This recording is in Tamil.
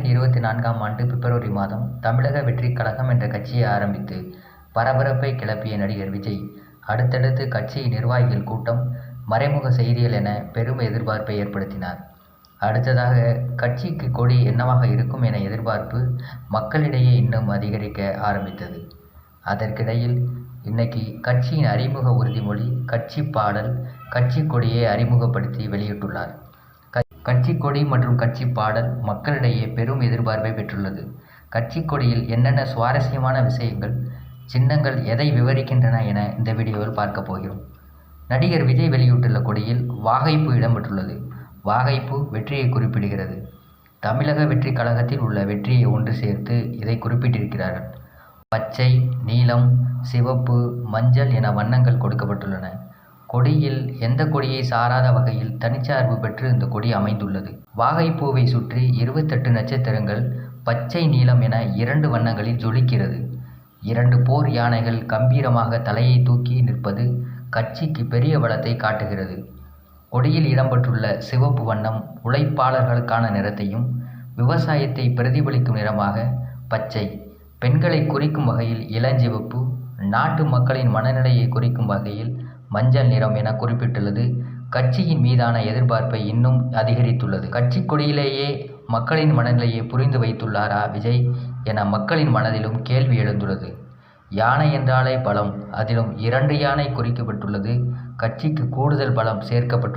இரண்டாயிரத்தி இருபத்தி நான்காம் ஆண்டு பிப்ரவரி மாதம் தமிழக வெற்றிக் கழகம் என்ற கட்சியை ஆரம்பித்து பரபரப்பை கிளப்பிய நடிகர் விஜய் அடுத்தடுத்து கட்சி நிர்வாகிகள் கூட்டம் மறைமுக செய்திகள் என பெரும் எதிர்பார்ப்பை ஏற்படுத்தினார். அடுத்ததாக கட்சிக்கு கொடி என்னவாக இருக்கும் என எதிர்பார்ப்பு மக்களிடையே இன்னும் அதிகரிக்க ஆரம்பித்தது. அதற்கிடையில் இன்னைக்கு கட்சியின் அறிமுக உறுதிமொழி கட்சி பாடல் கட்சி கொடியை அறிமுகப்படுத்தி வெளியிட்டுள்ளார். க- கட்சி கொடி மற்றும் கட்சி பாடல் மக்களிடையே பெரும் எதிர்பார்ப்பை பெற்றுள்ளது. கட்சி கொடியில் என்னென்ன சுவாரஸ்யமான விஷயங்கள் சின்னங்கள் எதை விவரிக்கின்றன என இந்த வீடியோவில் பார்க்க போகிறோம். நடிகர் விஜய் வெளியிட்டுள்ள கொடியில் வாகைப்பு இடம்பெற்றுள்ளது. வாகைப்பு வெற்றியை குறிப்பிடுகிறது. தமிழக வெற்றி கழகத்தில் உள்ள வெற்றியை ஒன்று சேர்த்து இதை குறிப்பிட்டிருக்கிறார்கள். பச்சை நீலம் சிவப்பு மஞ்சள் என வண்ணங்கள் கொடுக்கப்பட்டுள்ளன. கொடியில் எந்த கொடியை சாராத வகையில் தனிச்சார்பு பெற்று இந்த கொடி அமைந்துள்ளது? வாகைப்பூவை சுற்றி இருபத்தெட்டு நட்சத்திரங்கள் பச்சை நீலம் என இரண்டு வண்ணங்களில் ஜொலிக்கிறது. இரண்டு போர் யானைகள் கம்பீரமாக தலையை தூக்கி நிற்பது கட்சிக்கு பெரிய பலத்தை காட்டுகிறது. கொடியில் இடம்பெற்றுள்ள சிவப்பு வண்ணம் உழைப்பாளர்களுக்கான நிறத்தையும் விவசாயத்தை பிரதிபலிக்கும் நிறமாக பச்சை பெண்களை குறிக்கும் வகையில் இளஞ்சிவப்பு நாட்டு மக்களின் மனநிலையை குறிக்கும் வகையில் மஞ்சள் நிறம் என குறிப்பிட்டுள்ளது. கட்சியின் மீதான எதிர்பார்ப்பை இன்னும் அதிகரித்துள்ளது. கட்சி கொடியிலேயே மக்களின் மனநிலையை புரிந்து வைத்துள்ளாரா விஜய் என மக்களின் மனதிலும் கேள்வி எழுந்துள்ளது. யானை என்றாலே பலம் அதிலும் இரண்டு யானை குறிக்கப்பட்டுள்ளது. கட்சிக்கு கூடுதல் பலம் சேர்க்கப்பட்டு